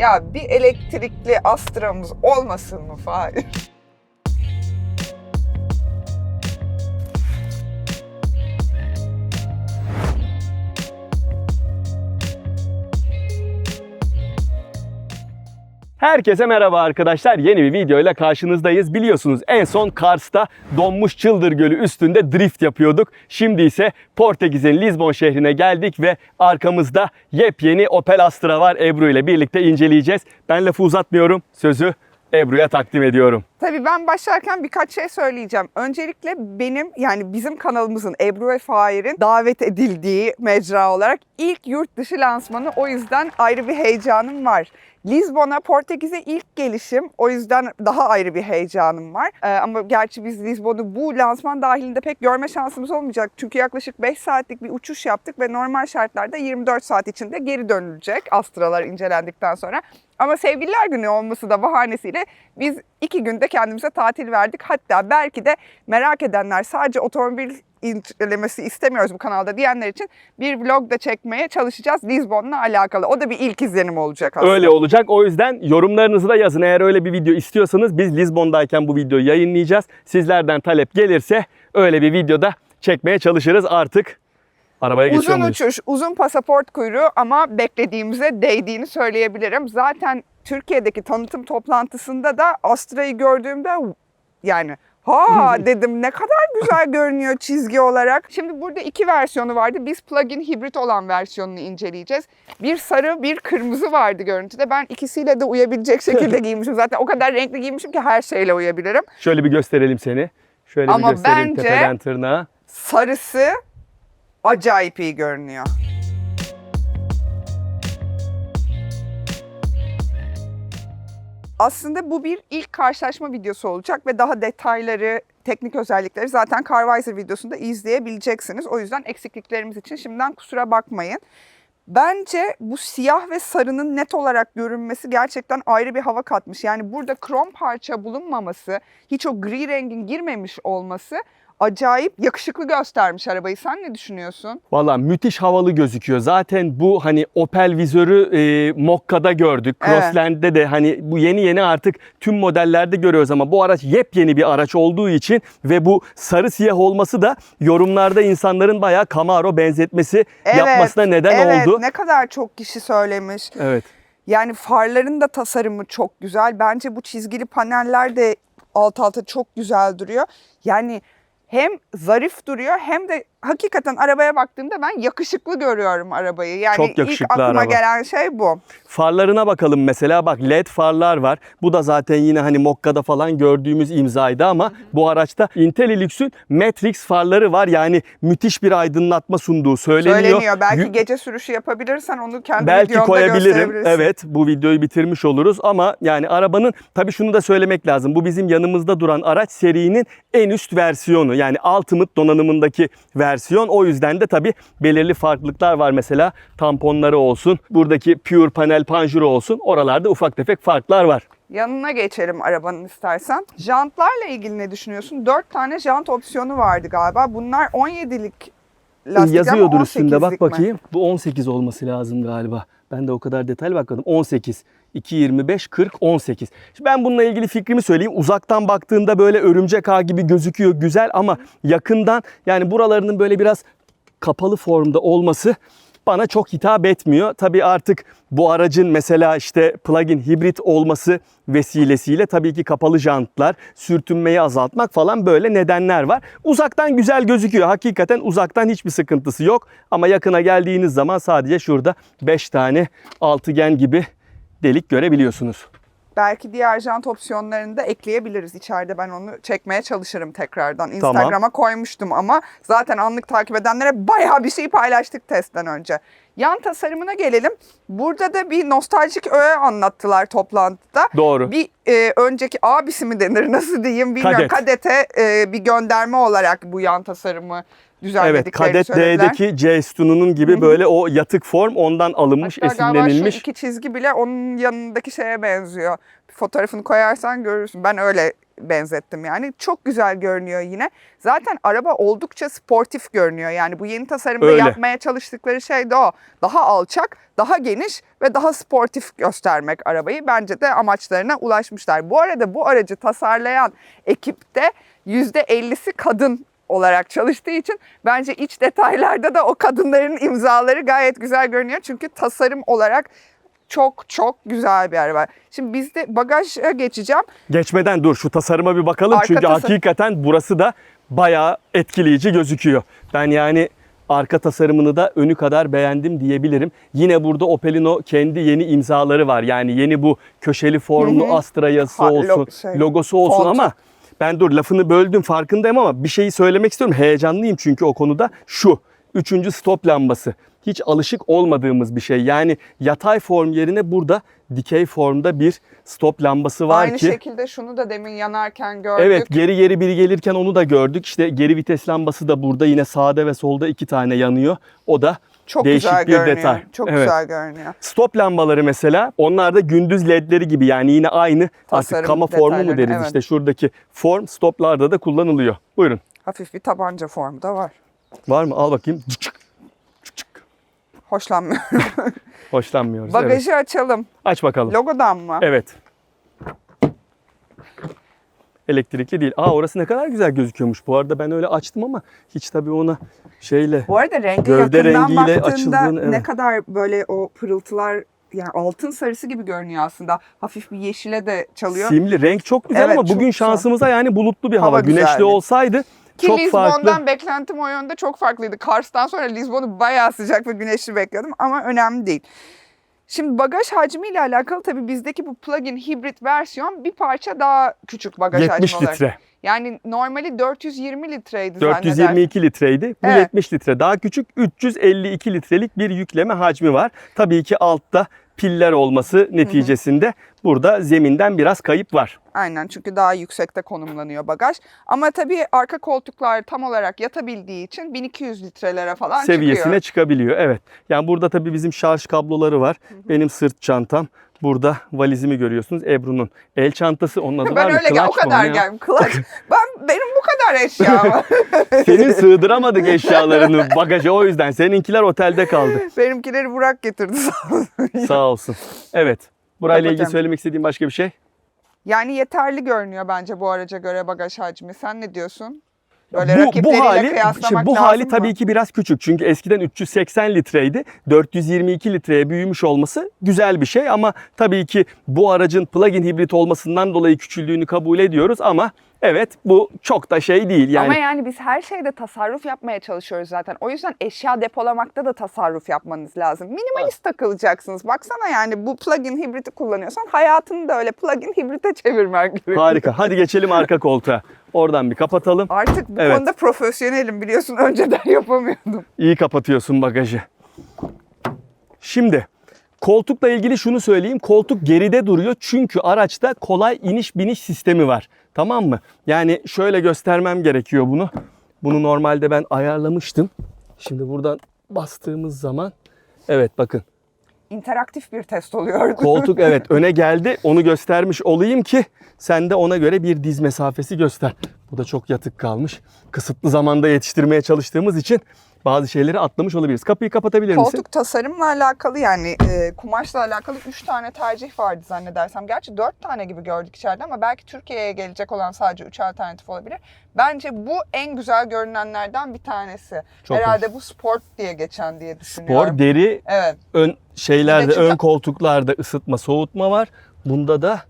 Ya bir elektrikli Astra'mız olmasın mı Fahir? Herkese merhaba arkadaşlar. Yeni bir videoyla karşınızdayız. Biliyorsunuz en son Kars'ta donmuş Çıldır Gölü üstünde drift yapıyorduk. Şimdi ise Portekiz'in Lizbon şehrine geldik ve arkamızda yepyeni Opel Astra var. Ebru ile birlikte inceleyeceğiz. Ben lafı uzatmıyorum. Sözü Ebru'ya takdim ediyorum. Tabii ben başlarken birkaç şey söyleyeceğim. Öncelikle benim yani bizim kanalımızın Ebru ve Fahir'in davet edildiği mecra olarak ilk yurt dışı lansmanı o yüzden ayrı bir heyecanım var. Lizbon'a, Portekiz'e ilk gelişim. O yüzden daha ayrı bir heyecanım var. Ee, ama gerçi biz Lizbon'u bu lansman dahilinde pek görme şansımız olmayacak. Çünkü yaklaşık 5 saatlik bir uçuş yaptık ve normal şartlarda 24 saat içinde geri dönülecek Astralar incelendikten sonra. Ama sevgililer günü olması da bahanesiyle biz iki günde kendimize tatil verdik. Hatta belki de merak edenler sadece otomobil incelemesi istemiyoruz bu kanalda diyenler için bir vlog da çekmeye çalışacağız Lizbon'la alakalı. O da bir ilk izlenim olacak aslında. Öyle olacak. O yüzden yorumlarınızı da yazın. Eğer öyle bir video istiyorsanız biz Lizbon'dayken bu videoyu yayınlayacağız. Sizlerden talep gelirse öyle bir videoda çekmeye çalışırız artık. Arabaya geçiyor Uzun muyuz? uçuş, uzun pasaport kuyruğu ama beklediğimize değdiğini söyleyebilirim. Zaten Türkiye'deki tanıtım toplantısında da Astra'yı gördüğümde yani ha dedim ne kadar güzel görünüyor çizgi olarak. Şimdi burada iki versiyonu vardı. Biz plug-in hibrit olan versiyonunu inceleyeceğiz. Bir sarı, bir kırmızı vardı görüntüde. Ben ikisiyle de uyabilecek şekilde giymişim. Zaten o kadar renkli giymişim ki her şeyle uyabilirim. Şöyle bir gösterelim seni. Şöyle Ama bir gösterelim bence- tepeden tırnağa. Sarısı acayip iyi görünüyor. Aslında bu bir ilk karşılaşma videosu olacak ve daha detayları, teknik özellikleri zaten Carvisor videosunda izleyebileceksiniz. O yüzden eksikliklerimiz için şimdiden kusura bakmayın. Bence bu siyah ve sarının net olarak görünmesi gerçekten ayrı bir hava katmış. Yani burada krom parça bulunmaması, hiç o gri rengin girmemiş olması acayip yakışıklı göstermiş arabayı. Sen ne düşünüyorsun? Valla müthiş havalı gözüküyor. Zaten bu hani Opel vizörü e, Mokka'da gördük. Evet. Crossland'de de hani bu yeni yeni artık tüm modellerde görüyoruz ama bu araç yepyeni bir araç olduğu için ve bu sarı siyah olması da yorumlarda insanların bayağı Camaro benzetmesi yapmasına neden evet, oldu. Ne kadar çok kişi söylemiş. Evet. Yani farların da tasarımı çok güzel. Bence bu çizgili paneller de alt alta çok güzel duruyor. Yani hem zarif duruyor hem de hakikaten arabaya baktığımda ben yakışıklı görüyorum arabayı. Yani Çok ilk yakışıklı aklıma araba. gelen şey bu. Farlarına bakalım mesela bak led farlar var. Bu da zaten yine hani Mokka'da falan gördüğümüz imzaydı ama bu araçta Intellilux Matrix farları var. Yani müthiş bir aydınlatma sunduğu söyleniyor. Söyleniyor. Belki Yü- gece sürüşü yapabilirsen onu kendi Belki koyabilirim. Evet bu videoyu bitirmiş oluruz ama yani arabanın tabii şunu da söylemek lazım. Bu bizim yanımızda duran araç serinin en üst versiyonu. Yani Ultimate donanımındaki versiyon. O yüzden de tabii belirli farklılıklar var. Mesela tamponları olsun, buradaki Pure Panel panjuru olsun. Oralarda ufak tefek farklar var. Yanına geçelim arabanın istersen. Jantlarla ilgili ne düşünüyorsun? 4 tane jant opsiyonu vardı galiba. Bunlar 17'lik lastik Yazıyordur ama üstünde 18'lik bak mi? bakayım. Bu 18 olması lazım galiba. Ben de o kadar detaylı bakmadım. 18. 2, 25, 40, 18. Şimdi ben bununla ilgili fikrimi söyleyeyim. Uzaktan baktığında böyle örümcek ağ gibi gözüküyor güzel ama yakından yani buralarının böyle biraz kapalı formda olması bana çok hitap etmiyor. Tabii artık bu aracın mesela işte plug-in hibrit olması vesilesiyle tabii ki kapalı jantlar, sürtünmeyi azaltmak falan böyle nedenler var. Uzaktan güzel gözüküyor. Hakikaten uzaktan hiçbir sıkıntısı yok. Ama yakına geldiğiniz zaman sadece şurada 5 tane altıgen gibi delik görebiliyorsunuz. Belki diğer jant opsiyonlarını da ekleyebiliriz içeride. Ben onu çekmeye çalışırım tekrardan. Instagram'a koymuştum ama zaten anlık takip edenlere bayağı bir şey paylaştık testten önce. Yan tasarımına gelelim. Burada da bir nostaljik öğe anlattılar toplantıda. Doğru. Bir e, önceki abisi mi denir nasıl diyeyim bilmiyorum. Kadet. Kadete e, bir gönderme olarak bu yan tasarımı Evet, düzenlediklerini Kadet söylediler. D'deki C sütununun gibi böyle o yatık form ondan alınmış, Hatta galiba şu esinlenilmiş. iki çizgi bile onun yanındaki şeye benziyor. Bir fotoğrafını koyarsan görürsün. Ben öyle benzettim yani. Çok güzel görünüyor yine. Zaten araba oldukça sportif görünüyor. Yani bu yeni tasarımda Öyle. yapmaya çalıştıkları şey de o. Daha alçak, daha geniş ve daha sportif göstermek arabayı. Bence de amaçlarına ulaşmışlar. Bu arada bu aracı tasarlayan ekipte %50'si kadın olarak çalıştığı için bence iç detaylarda da o kadınların imzaları gayet güzel görünüyor. Çünkü tasarım olarak çok çok güzel bir araba. Şimdi biz de bagaja geçeceğim. Geçmeden dur şu tasarıma bir bakalım Arka çünkü tasarım. hakikaten burası da bayağı etkileyici gözüküyor. Ben yani arka tasarımını da önü kadar beğendim diyebilirim. Yine burada Opel'in o kendi yeni imzaları var. Yani yeni bu köşeli formlu. Astra yazısı olsun, şey, logosu olsun font. ama ben dur lafını böldüm farkındayım ama bir şeyi söylemek istiyorum. Heyecanlıyım çünkü o konuda şu. Üçüncü stop lambası. Hiç alışık olmadığımız bir şey. Yani yatay form yerine burada dikey formda bir stop lambası var Aynı ki. şekilde şunu da demin yanarken gördük. Evet geri geri biri gelirken onu da gördük. İşte geri vites lambası da burada yine sağda ve solda iki tane yanıyor. O da çok değişik güzel bir görünüyor. detay. Çok Evet. güzel görünüyor. stop lambaları mesela onlar da gündüz ledleri gibi yani yine aynı Tasarım artık kama formu mu deriz evet. işte şuradaki form stoplarda da kullanılıyor. Buyurun. Hafif bir tabanca formu da var. Var mı? Al bakayım. Hoşlanmıyorum. Hoşlanmıyoruz. Evet. Bagajı açalım. Aç bakalım. Logodan mı? Evet. Elektrikli değil. Aa orası ne kadar güzel gözüküyormuş. Bu arada ben öyle açtım ama hiç tabii ona şeyle Bu arada rengi Gövde rengiyle açıldığını, ne evet. kadar böyle o pırıltılar yani altın sarısı gibi görünüyor aslında. Hafif bir yeşile de çalıyor. simli renk çok güzel Evet, ama çok bugün güzel. şansımıza yani bulutlu bir hava. Hava Güneşli güzeldi. olsaydı Ki çok Lizbon'dan farklı. beklentim o yönde çok farklıydı. Kars'tan sonra Lizbon'u bayağı sıcak ve güneşli bekliyordum ama önemli değil. Şimdi bagaj hacmiyle alakalı tabii bizdeki bu plug-in hibrit versiyon bir parça daha küçük bagaj 70 hacmi olarak. litre. Yani normali 420 litreydi zannedersem. 422 litreydi. Bu Evet. 70 litre. Daha küçük 352 litrelik bir yükleme hacmi var. Tabii ki altta piller olması neticesinde burada zeminden biraz kayıp var. Aynen çünkü daha yüksekte konumlanıyor bagaj. Ama tabii arka koltuklar tam olarak yatabildiği için 1200 litrelere falan seviyesine çıkıyor. çıkabiliyor. Evet. Yani burada tabii bizim şarj kabloları var. Benim sırt çantam. Burada valizimi görüyorsunuz. Ebru'nun el çantası. Onun adı var Ben mı? öyle gel o kadar geldim. Clutch. ben benim bu kadar eşya var. Senin sığdıramadık eşyalarını bagaja o yüzden. Seninkiler otelde kaldı. Benimkileri Burak getirdi sağ olsun. Sağ olsun. Evet. Burayla ilgili söylemek istediğim başka bir şey? Yani yeterli görünüyor bence bu araca göre bagaj hacmi. Sen ne diyorsun? Böyle bu, bu hali, şimdi bu hali mı? tabii ki biraz küçük. Çünkü eskiden 380 litreydi. 422 litreye büyümüş olması güzel bir şey ama tabii ki bu aracın plug-in hibrit olmasından dolayı küçüldüğünü kabul ediyoruz ama evet bu çok da şey değil. Yani Ama yani biz her şeyde tasarruf yapmaya çalışıyoruz zaten. O yüzden eşya depolamakta da tasarruf yapmanız lazım. Minimalist takılacaksınız. Baksana yani bu plug-in hibriti kullanıyorsan hayatını da öyle plug-in hibrite çevirmen gerekiyor. harika. Hadi geçelim arka koltuğa. Oradan bir kapatalım. Artık bu Evet. konuda profesyonelim biliyorsun. Önceden yapamıyordum. İyi kapatıyorsun bagajı. Şimdi koltukla ilgili şunu söyleyeyim. Koltuk geride duruyor çünkü araçta kolay iniş biniş sistemi var. Tamam mı? Yani şöyle göstermem gerekiyor bunu. Bunu normalde ben ayarlamıştım. Şimdi buradan bastığımız zaman evet bakın İnteraktif bir test oluyor. koltuk evet öne geldi. Onu göstermiş olayım ki sen de ona göre bir diz mesafesi göster. Bu da çok yatık kalmış. Kısıtlı zamanda yetiştirmeye çalıştığımız için bazı şeyleri atlamış olabiliriz. Kapıyı kapatabilir misin? Koltuk tasarımla alakalı yani e, kumaşla alakalı 3 tane tercih vardı zannedersem. Gerçi 4 tane gibi gördük içeride ama belki Türkiye'ye gelecek olan sadece 3 alternatif olabilir. Bence bu en güzel görünenlerden bir tanesi. Çok Herhalde bu sport diye geçen diye düşünüyorum. Spor, deri, Evet. ön şeylerde, ön koltuklarda ısıtma, soğutma var. Bunda da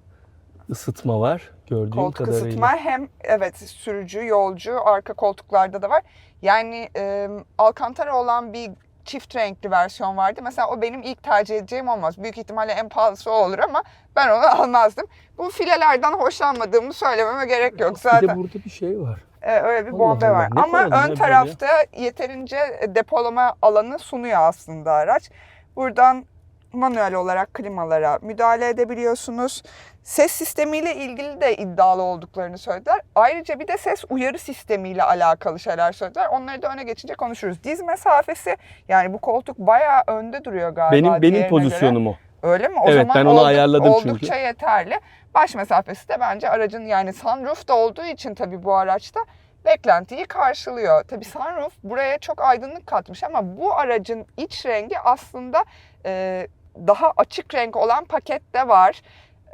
ısıtma var gördüğüm Koltuk kadarıyla. ısıtma hem evet sürücü, yolcu, arka koltuklarda da var. Yani e, Alcantara olan bir çift renkli versiyon vardı. Mesela o benim ilk tercih edeceğim olmaz. Büyük ihtimalle en pahalısı o olur ama ben onu almazdım. Bu filelerden hoşlanmadığımı söylememe gerek yok Bir zaten. de burada bir şey var. Ee, öyle bir Allah bombe Allah, var. Ama ya ön tarafta yeterince depolama alanı sunuyor aslında araç. Buradan manuel olarak klimalara müdahale edebiliyorsunuz. Ses sistemiyle ilgili de iddialı olduklarını söylediler. Ayrıca bir de ses uyarı sistemiyle alakalı şeyler söylediler. Onları da öne geçince konuşuruz. Diz mesafesi yani bu koltuk bayağı önde duruyor galiba. Benim benim pozisyonum o. göre. Öyle mi? O Evet, zaman ben onu olduk- ayarladım oldukça çünkü. yeterli. Baş mesafesi de bence aracın yani sunroof da olduğu için tabii bu araçta beklentiyi karşılıyor. Tabii sunroof buraya çok aydınlık katmış ama bu aracın iç rengi aslında e, daha açık renk olan pakette var.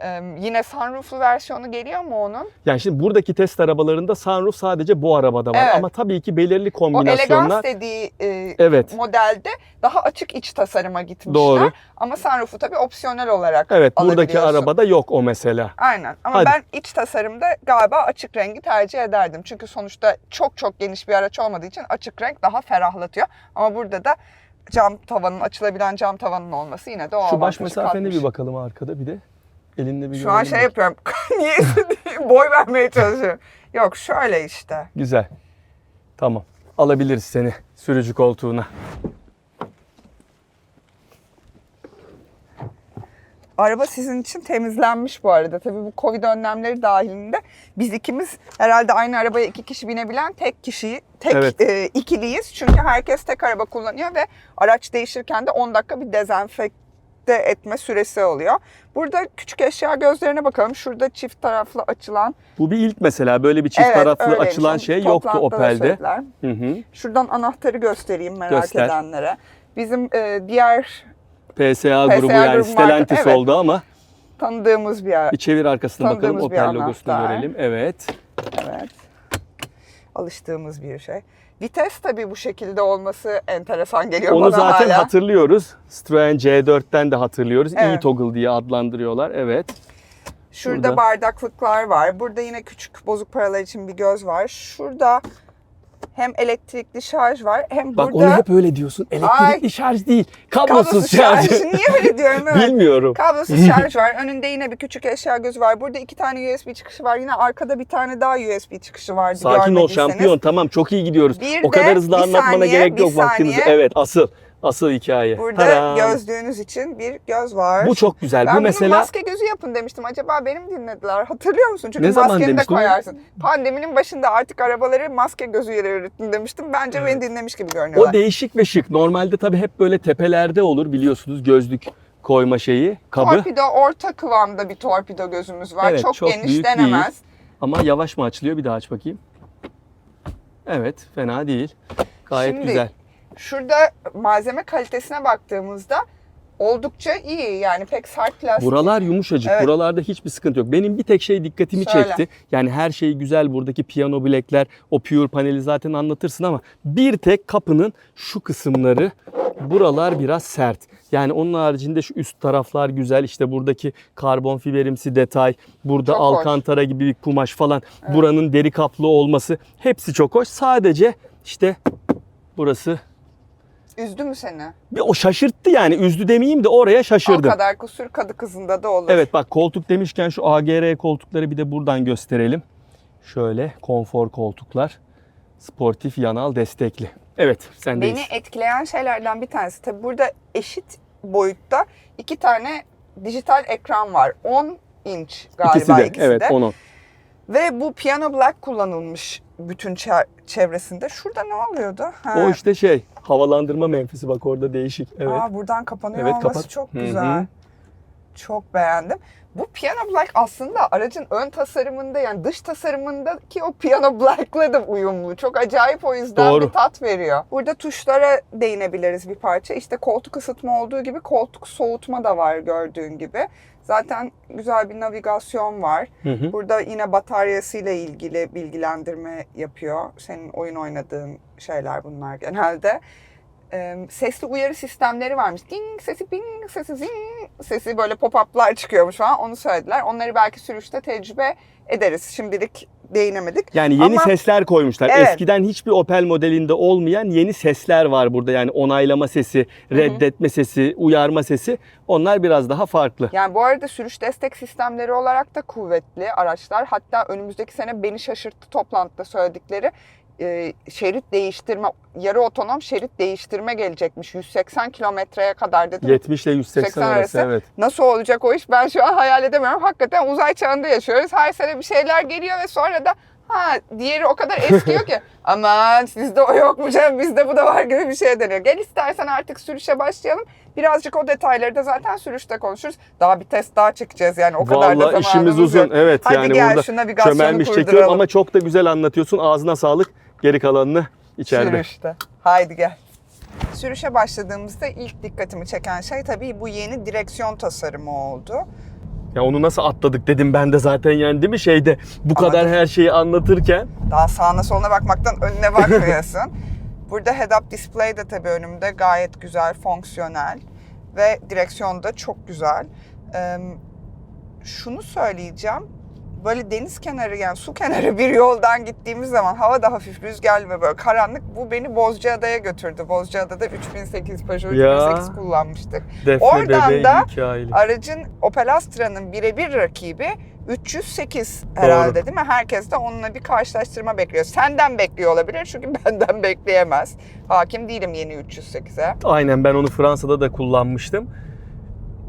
E, yine sunrooflu versiyonu geliyor mu onun? Yani şimdi buradaki test arabalarında sunroof sadece bu arabada var. Evet. Ama tabii ki belirli O elegans kombinasyonlar. dediği e, Evet. modelde daha açık iç tasarıma gitmişler. Doğru. Ama sunroof'u tabii opsiyonel olarak Evet buradaki arabada yok o mesela. Aynen ama Hadi. ben iç tasarımda galiba açık rengi tercih ederdim. Çünkü sonuçta çok çok geniş bir araç olmadığı için açık renk daha ferahlatıyor. Ama burada da cam tavanın açılabilen cam tavanın olması yine de o Şu baş mesafene bir bakalım arkada bir de. Elinde bir Şu an şey bak. yapıyorum. Niye boy vermeye çalışıyorum. Yok şöyle işte. Güzel. Tamam. Alabiliriz seni sürücü koltuğuna. Araba sizin için temizlenmiş bu arada. Tabii bu Covid önlemleri dahilinde biz ikimiz herhalde aynı arabaya iki kişi binebilen tek kişiyi, tek Evet. e, ikiliyiz. Çünkü herkes tek araba kullanıyor ve araç değişirken de 10 dakika bir dezenfekte etme süresi oluyor. Burada küçük eşya gözlerine bakalım. Şurada çift taraflı açılan Bu bir ilk mesela böyle bir çift Evet, taraflı öyleymiş. açılan şey yoktu Opel'de. Hı hı. Şuradan anahtarı göstereyim merak Göster. edenlere. Bizim e, diğer PSA, grubu yani grubu Stellantis evet. oldu ama tanıdığımız bir yer. bir çevir arkasına bakalım Opel logosunu görelim. Evet. Evet. Alıştığımız bir şey. Vites tabii bu şekilde olması enteresan geliyor Onu bana zaten hala. hatırlıyoruz. Citroen C4'ten de hatırlıyoruz. Evet. E-toggle diye adlandırıyorlar. Evet. Şurada Burada. bardaklıklar var. Burada yine küçük bozuk paralar için bir göz var. Şurada hem elektrikli şarj var hem Bak burada onu hep öyle diyorsun. Elektrikli Ay. şarj değil. Kablosuz, kablosuz şarj. şarj. Niye öyle diyorum evet. Bilmiyorum. Kablosuz şarj var. Önünde yine bir küçük eşya gözü var. Burada iki tane USB çıkışı var. Yine arkada bir tane daha USB çıkışı vardı Sakin ol şampiyon. Tamam çok iyi gidiyoruz. Bir o de kadar hızlı anlatmana saniye, gerek yok vaktimizi. saniye. Evet asıl. Asıl hikaye. Burada Tadam. gözlüğünüz için bir göz var. Bu çok güzel. Ben Bu mesela maske gözü yapın demiştim. Acaba benim dinlediler. Hatırlıyor musun? Çünkü Ne zaman maskeni de koyarsın. Pandeminin başında artık arabaları maske gözüyle üretin demiştim. Bence beni dinlemiş gibi görünüyorlar. o değişik ve şık. Normalde tabii hep böyle tepelerde olur biliyorsunuz gözlük koyma şeyi, kabı. Torpido orta kıvamda bir torpido gözümüz var. Evet, çok, çok geniş büyük denemez. Ama yavaş mı açılıyor? Bir daha aç bakayım. Evet, fena değil. Gayet Şimdi güzel. Şurada malzeme kalitesine baktığımızda oldukça iyi. Yani pek sert plastik. Buralar yumuşacık. Evet. Buralarda hiçbir sıkıntı yok. Benim bir tek şey dikkatimi Söyle. çekti. Yani her şey güzel. Buradaki piyano bilekler, o pure paneli zaten anlatırsın ama bir tek kapının şu kısımları buralar biraz sert. Yani onun haricinde şu üst taraflar güzel. İşte buradaki karbon fiberimsi detay, burada Çok hoş. alkantara gibi bir kumaş falan. Buranın deri kaplı olması hepsi çok hoş. Sadece işte burası Üzdü mü seni? bir o şaşırttı yani. Üzdü demeyeyim de oraya şaşırdım. O kadar kusur kadı kızında da olur. Evet bak koltuk demişken şu AGR koltukları bir de buradan gösterelim. Şöyle konfor koltuklar. Sportif yanal destekli. Evet sendeyiz. Beni etkileyen şeylerden bir tanesi tabii burada eşit boyutta iki tane dijital ekran var. 10 inç galiba İkisi de ikisi evet de. onu. Ve bu piano black kullanılmış bütün çe- çevresinde. Şurada ne oluyordu? Ha. O işte şey havalandırma menfezi bak orada değişik. Evet. Aa, buradan kapanıyor Evet, olması kapat. çok güzel. Çok beğendim. Bu Piano Black aslında aracın ön tasarımında yani dış tasarımındaki o Piano Black'la da uyumlu. Çok acayip o yüzden Doğru. bir tat veriyor. Burada tuşlara değinebiliriz bir parça. İşte koltuk ısıtma olduğu gibi koltuk soğutma da var gördüğün gibi. Zaten güzel bir navigasyon var. Hı hı. Burada yine bataryasıyla ilgili bilgilendirme yapıyor. Senin oyun oynadığın şeyler bunlar genelde. Ee, sesli uyarı sistemleri varmış. Ding sesi, bing sesi, zing sesi böyle pop-up'lar çıkıyormuş falan. Onu söylediler. Onları belki sürüşte tecrübe ederiz. Şimdilik değinemedik. Yani yeni Ama- sesler koymuşlar. Evet. Eskiden hiçbir Opel modelinde olmayan yeni sesler var burada. Yani onaylama sesi, reddetme sesi, uyarma sesi. Onlar biraz daha farklı. Yani bu arada sürüş destek sistemleri olarak da kuvvetli araçlar. Hatta önümüzdeki sene beni şaşırttı toplantıda söyledikleri e, şerit değiştirme, yarı otonom şerit değiştirme gelecekmiş 180 kilometreye kadar dedim. 70 ile 180 80 arası, arası. evet. Nasıl olacak o iş ben şu an hayal edemiyorum. Hakikaten uzay çağında yaşıyoruz. Her sene bir şeyler geliyor ve sonra da ha diğeri o kadar eskiyor ki aman sizde o yok mu canım bizde bu da var gibi bir şey deniyor. Gel istersen artık sürüşe başlayalım. Birazcık o detayları da zaten sürüşte konuşuruz. Daha bir test daha çekeceğiz yani o kadar da Vallahi işimiz zamanımız uzun. yok. Evet Hadi yani gel burada şu navigasyonu çömelmiş çekiyorum ama çok da güzel anlatıyorsun. Ağzına sağlık. Geri kalanını içeride. Sürüşte. Haydi gel. Sürüşe başladığımızda ilk dikkatimi çeken şey tabii bu yeni direksiyon tasarımı oldu. Ya onu nasıl atladık dedim ben de zaten yani değil mi şeyde bu Ama kadar her şeyi anlatırken. Daha sağına soluna bakmaktan önüne bakmıyorsun. Burada head-up display de tabii önümde gayet güzel, fonksiyonel ve direksiyon da çok güzel. Ee, şunu söyleyeceğim. Böyle deniz kenarı yani su kenarı bir yoldan gittiğimiz zaman hava da hafif rüzgarlı ve böyle karanlık bu beni Bozcaada'ya götürdü. Bozcaada'da 3008 Peugeot Ya. 3008 kullanmıştık. Defne Oradan bebeği da. Aracın Opel Astra'nın birebir rakibi 308 herhalde Doğru. değil mi? Herkes de onunla bir karşılaştırma bekliyor. Senden bekliyor olabilir çünkü benden bekleyemez. Hakim değilim yeni 308'e. Aynen ben onu Fransa'da da kullanmıştım.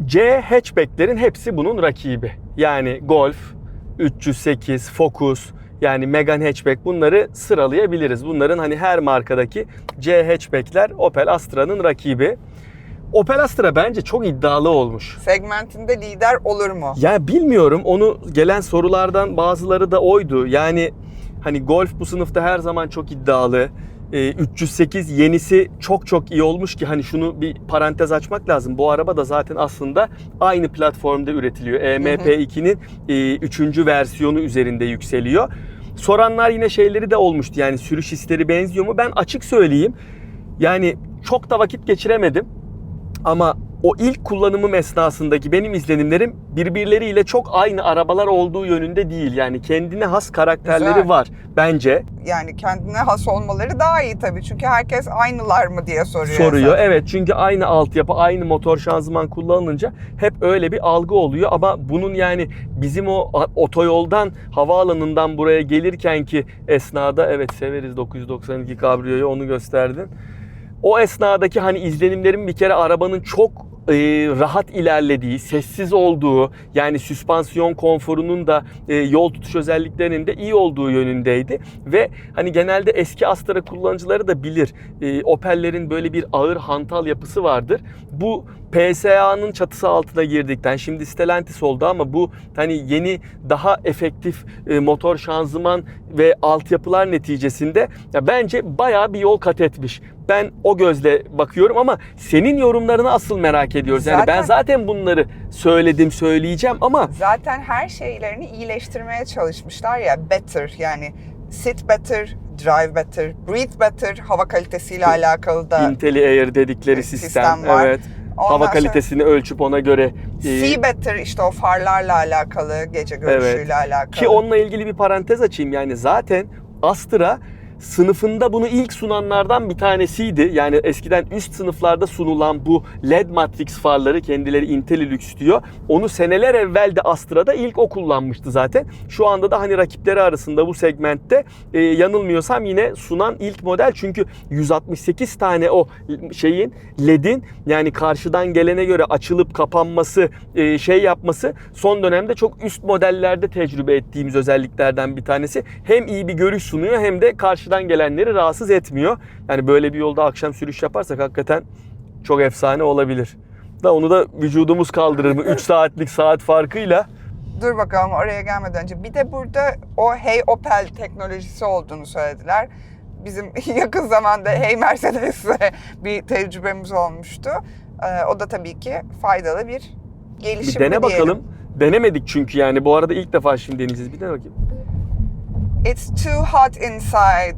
C hatchback'lerin hepsi bunun rakibi. Yani Golf, 308, Focus, yani Megane hatchback bunları sıralayabiliriz. Bunların hani her markadaki C hatchback'ler Opel Astra'nın rakibi. Opel Astra bence çok iddialı olmuş. Segmentinde lider olur mu? Ya bilmiyorum onu gelen sorulardan bazıları da oydu. Yani hani Golf bu sınıfta her zaman çok iddialı. Ee, 308 yenisi çok çok iyi olmuş ki hani şunu bir parantez açmak lazım. Bu araba da zaten aslında aynı platformda üretiliyor. E EMP2'nin 3. versiyonu üzerinde yükseliyor. Soranlar yine şeyleri de olmuştu. Yani sürüş hisleri benziyor mu? Ben açık söyleyeyim. Yani çok da vakit geçiremedim. Ama o ilk kullanımım esnasındaki benim izlenimlerim birbirleriyle çok aynı arabalar olduğu yönünde değil. Yani kendine has karakterleri Güzel. var bence. Yani kendine has olmaları daha iyi tabii. Çünkü herkes aynılar mı diye soruyor. Soruyor. esas. Evet çünkü aynı altyapı, aynı motor şanzıman kullanılınca hep öyle bir algı oluyor. Ama bunun yani bizim o otoyoldan, havaalanından buraya gelirken ki esnada evet severiz 992 kabriyoyu onu gösterdin. O esnadaki hani izlenimlerim bir kere arabanın çok e, rahat ilerlediği, sessiz olduğu, yani süspansiyon konforunun da e, yol tutuş özelliklerinin de iyi olduğu yönündeydi. Ve hani genelde eski Astra kullanıcıları da bilir. E, Opel'lerin böyle bir ağır hantal yapısı vardır. Bu PSA'nın çatısı altına girdikten şimdi Stellantis oldu ama bu hani yeni daha efektif e, motor şanzıman ve altyapılar neticesinde ya bence bayağı bir yol kat etmiş. Ben o gözle bakıyorum ama senin yorumlarını asıl merak ediyoruz. Yani ben Zaten- zaten bunları söyledim, söyleyeceğim ama Zaten her şeylerini iyileştirmeye çalışmışlar ya better yani sit better, drive better, breathe better hava kalitesiyle alakalı da Intelli Air dedikleri sistem, sistem var. evet. Ondan Hava kalitesini ölçüp ona göre e, better işte o farlarla alakalı, gece görüşüyle alakalı. Ki onunla ilgili bir parantez açayım yani zaten Astra sınıfında bunu ilk sunanlardan bir tanesiydi. Yani eskiden üst sınıflarda sunulan bu LED matrix farları kendileri Intellilux diyor. Onu seneler evvel de Astra'da ilk o kullanmıştı zaten. Şu anda da hani rakipleri arasında bu segmentte e, yanılmıyorsam yine sunan ilk model. Çünkü 168 tane o şeyin LED'in yani karşıdan gelene göre açılıp kapanması, e, şey yapması son dönemde çok üst modellerde tecrübe ettiğimiz özelliklerden bir tanesi. Hem iyi bir görüş sunuyor hem de karşıdan gelenleri rahatsız etmiyor. Yani böyle bir yolda akşam sürüş yaparsak hakikaten çok efsane olabilir. Da onu da vücudumuz kaldırır mı? 3 saatlik saat farkıyla. Dur bakalım oraya gelmeden önce. Bir de burada o Hey Opel teknolojisi olduğunu söylediler. Bizim yakın zamanda Hey Mercedes'le bir tecrübemiz olmuştu. Ee, o da tabii ki faydalı bir Bir gelişim dene mi diyelim. bakalım. Denemedik çünkü yani. Bu arada ilk defa şimdi deneyeceğiz. Bir dene bakayım. It's too hot inside.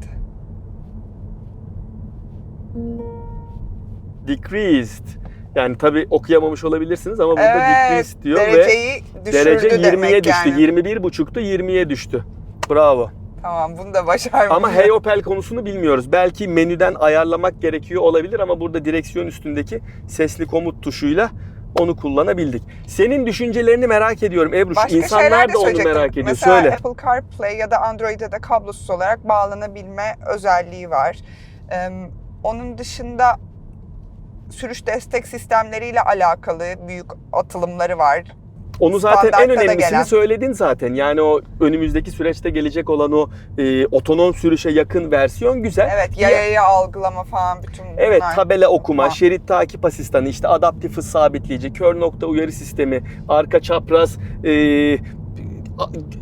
Decreased. Yani tabii okuyamamış olabilirsiniz ama burada Evet, decreased diyor ve dereceyi düşürdü derece 20'ye demek düştü. yani. 21.5'tu 20'ye düştü. Bravo. Tamam bunu da başarmış. Ama Hey Opel konusunu bilmiyoruz. Belki menüden ayarlamak gerekiyor olabilir ama burada direksiyon üstündeki sesli komut tuşuyla onu kullanabildik. Senin düşüncelerini merak ediyorum Ebru. Başka İnsanlar da onu merak ediyor. Mesela Söyle. Apple CarPlay ya da Android'e de kablosuz olarak bağlanabilme özelliği var. Ee, onun dışında sürüş destek sistemleriyle alakalı büyük atılımları var. Onu zaten en önemlisini gelen. söyledin zaten. Yani o önümüzdeki süreçte gelecek olan o e, otonom sürüşe yakın versiyon güzel. Evet yayayı algılama falan bütün bunlar. Evet tabela okuma, Ha. şerit takip asistanı, işte adaptif hız sabitleyici, kör nokta uyarı sistemi, arka çapraz e,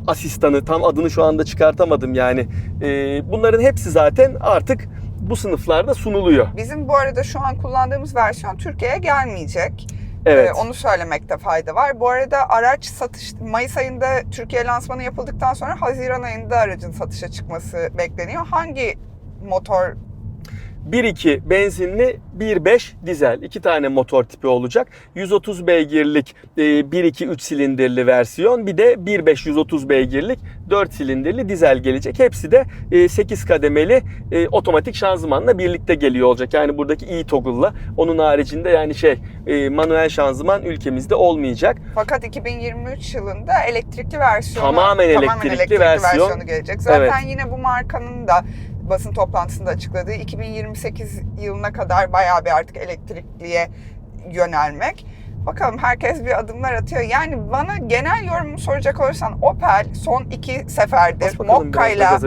asistanı tam adını şu anda çıkartamadım yani. E, bunların hepsi zaten artık bu sınıflarda sunuluyor. Bizim bu arada şu an kullandığımız versiyon Türkiye'ye gelmeyecek. Evet. Ee, onu söylemekte fayda var. Bu arada araç satış Mayıs ayında Türkiye lansmanı yapıldıktan sonra Haziran ayında aracın satışa çıkması bekleniyor. Hangi motor 1.2 benzinli, 1.5 dizel. iki tane motor tipi olacak. 130 beygirlik e, 1.2 3 silindirli versiyon. Bir de 1.5 130 beygirlik 4 silindirli dizel gelecek. Hepsi de e, 8 kademeli e, otomatik şanzımanla birlikte geliyor olacak. Yani buradaki e-toggle'la. Onun haricinde yani şey e, manuel şanzıman ülkemizde olmayacak. fakat 2023 yılında elektrikli versiyonu Tamamen elektrikli versiyon. versiyonu gelecek. Zaten Evet. yine bu markanın da basın toplantısında açıkladığı 2028 yılına kadar bayağı bir artık elektrikliye yönelmek. Bakalım herkes bir adımlar atıyor. Yani bana genel yorumumu soracak olursan Opel son iki seferdir Mokka'yla.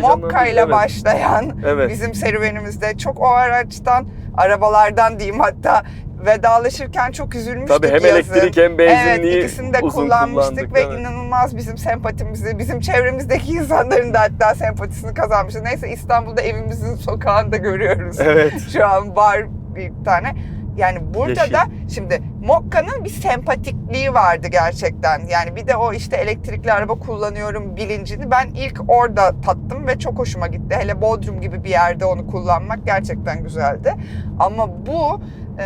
Mokka'yla Evet. başlayan Evet. bizim serüvenimizde çok o araçtan, arabalardan diyeyim hatta vedalaşırken çok üzülmüştük Tabii hem yazın. elektrik hem benzinliği Evet ikisini de uzun kullanmıştık ve evet. inanılmaz bizim sempatimizi, bizim çevremizdeki insanların da hatta sempatisini kazanmıştı. Neyse İstanbul'da evimizin sokağında görüyoruz. Evet. Şu an var bir tane. Yani burada Yeşil. da şimdi Mokka'nın bir sempatikliği vardı gerçekten. Yani bir de o işte elektrikli araba kullanıyorum bilincini ben ilk orada tattım ve çok hoşuma gitti. Hele Bodrum gibi bir yerde onu kullanmak gerçekten güzeldi. Ama bu e,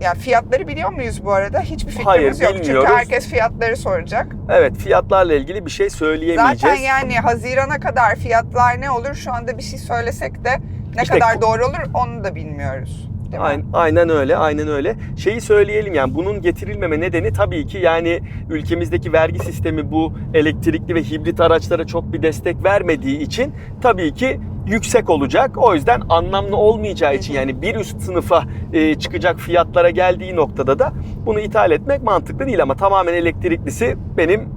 yani fiyatları biliyor muyuz bu arada? Hiçbir fikrimiz Hayır, yok. Çünkü bilmiyoruz. herkes fiyatları soracak. Evet fiyatlarla ilgili bir şey söyleyemeyeceğiz. Zaten yani Haziran'a kadar fiyatlar ne olur? Şu anda bir şey söylesek de ne İşte kadar doğru olur onu da bilmiyoruz. Değil mi? Aynen, aynen öyle, aynen öyle. Şeyi söyleyelim yani bunun getirilmeme nedeni tabii ki yani ülkemizdeki vergi sistemi bu elektrikli ve hibrit araçlara çok bir destek vermediği için tabii ki yüksek olacak. O yüzden anlamlı olmayacağı için yani bir üst sınıfa e, çıkacak fiyatlara geldiği noktada da bunu ithal etmek mantıklı değil ama tamamen elektriklisi benim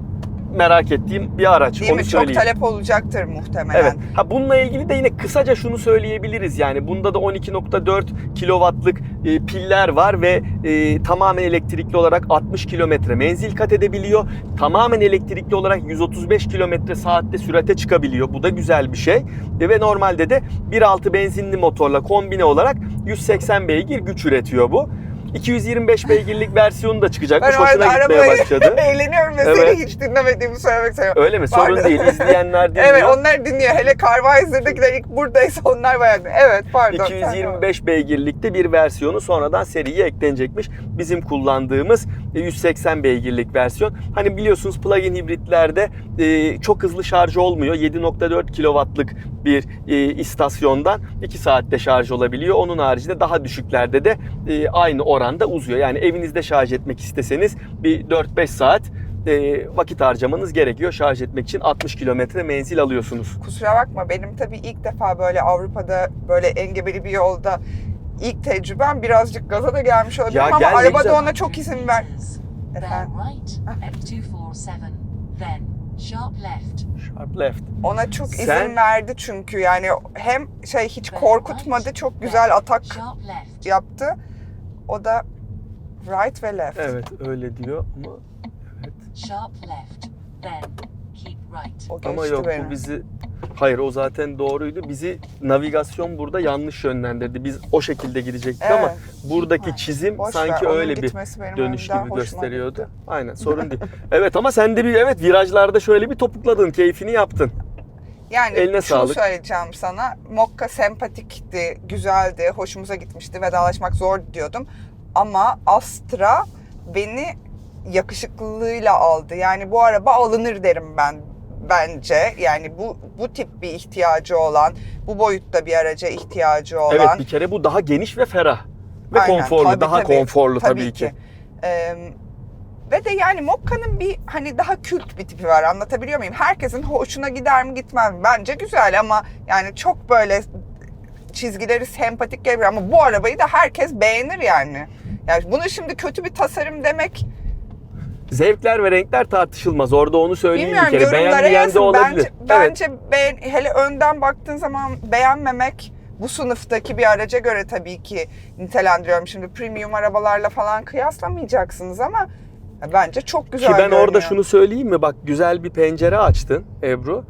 merak ettiğim bir araç. Değil Onu mi? Çok söyleyeyim. talep olacaktır muhtemelen. Evet. Ha bununla ilgili de yine kısaca şunu söyleyebiliriz. Yani bunda da 12.4 kilowattlık e, piller var ve e, tamamen elektrikli olarak 60 kilometre menzil kat edebiliyor. Tamamen elektrikli olarak 135 kilometre saatte sürate çıkabiliyor. Bu da güzel bir şey. E, ve normalde de 1.6 benzinli motorla kombine olarak 180 beygir güç üretiyor bu. 225 beygirlik versiyonu da çıkacakmış. Ben Hoşuna gitmeye başladı. eğleniyorum ve Evet. seni hiç dinlemediğimi söylemek istiyorum. Öyle mi? Sorun Pardon. değil. İzleyenler dinliyor. Evet onlar dinliyor. Hele Carvisor'dakiler ilk buradaysa onlar bayağı Evet pardon. sen devam. 225 beygirlikte bir versiyonu sonradan seriye eklenecekmiş. Bizim kullandığımız e, 180 beygirlik versiyon. Hani biliyorsunuz plug-in hibritlerde e, çok hızlı şarj olmuyor. 7.4 kW'lık bir e, istasyondan 2 saatte şarj olabiliyor. Onun haricinde daha düşüklerde de e, aynı oranda uzuyor. Yani evinizde şarj etmek isteseniz bir 4-5 saat e, vakit harcamanız gerekiyor. Şarj etmek için 60 kilometre menzil alıyorsunuz. Kusura bakma benim tabii ilk defa böyle Avrupa'da böyle engebeli bir yolda ilk tecrübem birazcık gaza da gelmiş olabilirim Ya ama gel arabada güzel. ona çok izin ver. Then Efendim? right at 247. Then sharp left. Sharp left. Ona çok izin Sen- verdi çünkü yani hem şey hiç korkutmadı çok güzel atak yaptı. O da right ve left. Evet öyle diyor ama Sharp left. Then keep right. O Ama yok beni. bu bizi hayır o zaten doğruydu. Bizi navigasyon burada yanlış yönlendirdi. Biz o şekilde gidecektik ama Evet. buradaki çizim Boş sanki ver, öyle bir dönüş gibi gösteriyordu. gitti. Aynen sorun değil. Evet ama sen de bir evet virajlarda şöyle bir topukladın, keyfini yaptın. Yani Eline şunu sağlık. söyleyeceğim sana. Mokka sempatikti, güzeldi, hoşumuza gitmişti. Vedalaşmak zor diyordum. Ama Astra beni yakışıklılığıyla aldı. Yani bu araba alınır derim ben bence. Yani bu bu tip bir ihtiyacı olan, bu boyutta bir araca ihtiyacı olan. Evet bir kere bu daha geniş ve ferah. Ve Aynen, konforlu, tabii, daha tabii, konforlu tabii, ki. Ee, ve de yani Mokka'nın bir hani daha kült bir tipi var anlatabiliyor muyum? Herkesin hoşuna gider mi gitmez mi? Bence güzel ama yani çok böyle çizgileri sempatik gelebilir ama bu arabayı da herkes beğenir yani. Yani bunu şimdi kötü bir tasarım demek zevkler ve renkler tartışılmaz. Orada onu söyleyeyim Bilmiyorum bir kere. Beğen yorumlara beğen de olabilir. Bence, Evet. bence beğen, hele önden baktığın zaman beğenmemek bu sınıftaki bir araca göre tabii ki nitelendiriyorum. Şimdi premium arabalarla falan kıyaslamayacaksınız ama bence çok güzel Ki ben orada görünüyor. şunu söyleyeyim mi? Bak güzel bir pencere açtın Ebru.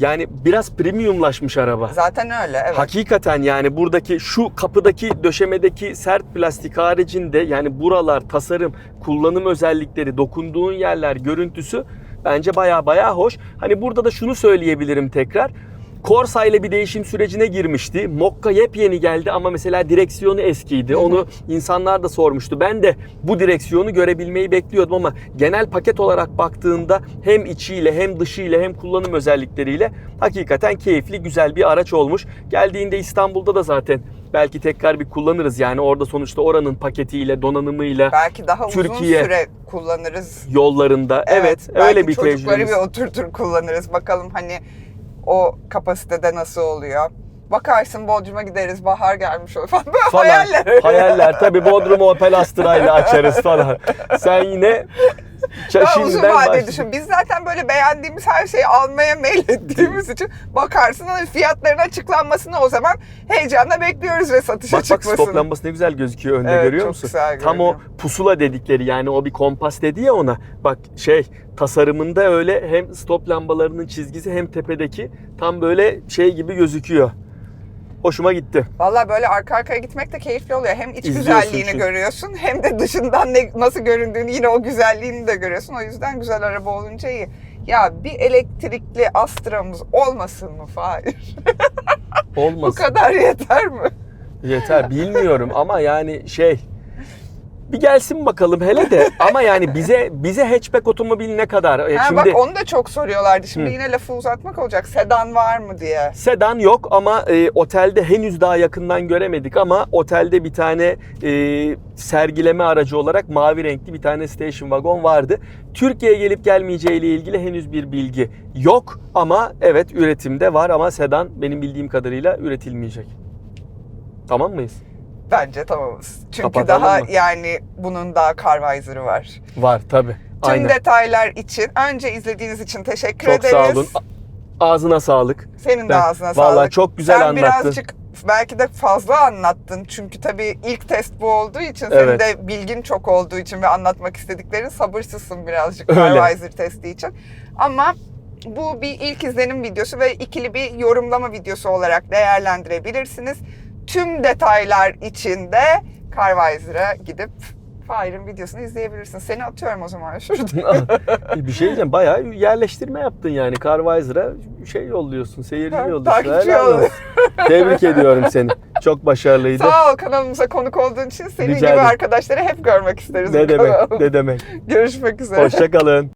Yani biraz premiumlaşmış araba. Zaten öyle evet. Hakikaten yani buradaki şu kapıdaki döşemedeki sert plastik haricinde yani buralar tasarım, kullanım özellikleri, dokunduğun yerler, görüntüsü bence baya baya hoş. Hani burada da şunu söyleyebilirim tekrar. Corsa ile bir değişim sürecine girmişti. Mokka yepyeni geldi ama mesela direksiyonu eskiydi. Onu insanlar da sormuştu. Ben de bu direksiyonu görebilmeyi bekliyordum ama genel paket olarak baktığında hem içiyle hem dışıyla hem kullanım özellikleriyle hakikaten keyifli güzel bir araç olmuş. Geldiğinde İstanbul'da da zaten belki tekrar bir kullanırız. Yani orada sonuçta oranın paketiyle, donanımıyla, Belki daha Türkiye- uzun süre kullanırız. yollarında. Evet, belki öyle bir çocukları tecrübemiz. bir oturtur kullanırız. Bakalım hani o kapasitede nasıl oluyor. Bakarsın Bodrum'a gideriz, bahar gelmiş olur falan. Böyle falan. hayaller. Hayaller tabii Bodrum'u Opel Astra ile açarız falan. Sen yine Daha uzun şimdiden vade başla. düşün. Biz zaten böyle beğendiğimiz her şeyi almaya meylettiğimiz için bakarsın hani fiyatların açıklanmasını o zaman heyecanla bekliyoruz ve satışa Bak bak çıkmasını. stop lambası ne güzel gözüküyor önde Evet, görüyor musun? güzel Tam o görünüyor. pusula dedikleri yani o bir kompas dedi ya ona. Bak şey tasarımında öyle hem stop lambalarının çizgisi hem tepedeki tam böyle şey gibi gözüküyor. Hoşuma gitti. Valla böyle arka arkaya gitmek de keyifli oluyor. Hem iç İzliyorsun güzelliğini çünkü. görüyorsun hem de dışından ne, nasıl göründüğünü yine o güzelliğini de görüyorsun. O yüzden güzel araba olunca iyi. Ya bir elektrikli Astra'mız olmasın mı Fahir? Bu Olmaz. kadar yeter mi? Yeter bilmiyorum ama yani şey bir gelsin bakalım hele de ama yani bize bize hatchback otomobil ne kadar? E, Ha, Şimdi bak onu da çok soruyorlardı. Şimdi Hı. yine lafı uzatmak olacak. Sedan var mı diye. Sedan yok ama e, otelde henüz daha yakından göremedik ama otelde bir tane e, sergileme aracı olarak mavi renkli bir tane station wagon vardı. Türkiye'ye gelip gelmeyeceği ile ilgili henüz bir bilgi yok ama evet üretimde var ama sedan benim bildiğim kadarıyla üretilmeyecek. Tamam mıyız? Bence tamamız. Çünkü Kapatalım daha mı? yani bunun daha Carvisor'ı var. Var tabi. Tüm Aynen. detaylar için önce izlediğiniz için teşekkür Çok ederiz. sağ olun. Ağzına sağlık. Senin de Ben- ağzına sağlık. Vallahi çok güzel Sen anlattın. birazcık belki de fazla anlattın. Çünkü tabii ilk test bu olduğu için Evet. senin de bilgin çok olduğu için ve anlatmak istediklerin sabırsızsın birazcık Öyle. Carvisor testi için. Ama bu bir ilk izlenim videosu ve ikili bir yorumlama videosu olarak değerlendirebilirsiniz. Tüm detaylar için de Carvisor'a gidip Fire'ın videosunu izleyebilirsiniz. Seni atıyorum o zaman şurada. bir şey diyeceğim bayağı yerleştirme yaptın yani. Carvisor'a şey yolluyorsun, seyirci yolluyorsun. takipçi Helal yolluyor. olsun. Tebrik ediyorum seni. Çok başarılıydı. Sağ ol kanalımıza konuk olduğun için. Senin Rica gibi ederim. arkadaşları hep görmek isteriz. Ne demek, kanalda. ne demek. Görüşmek üzere. Hoşçakalın.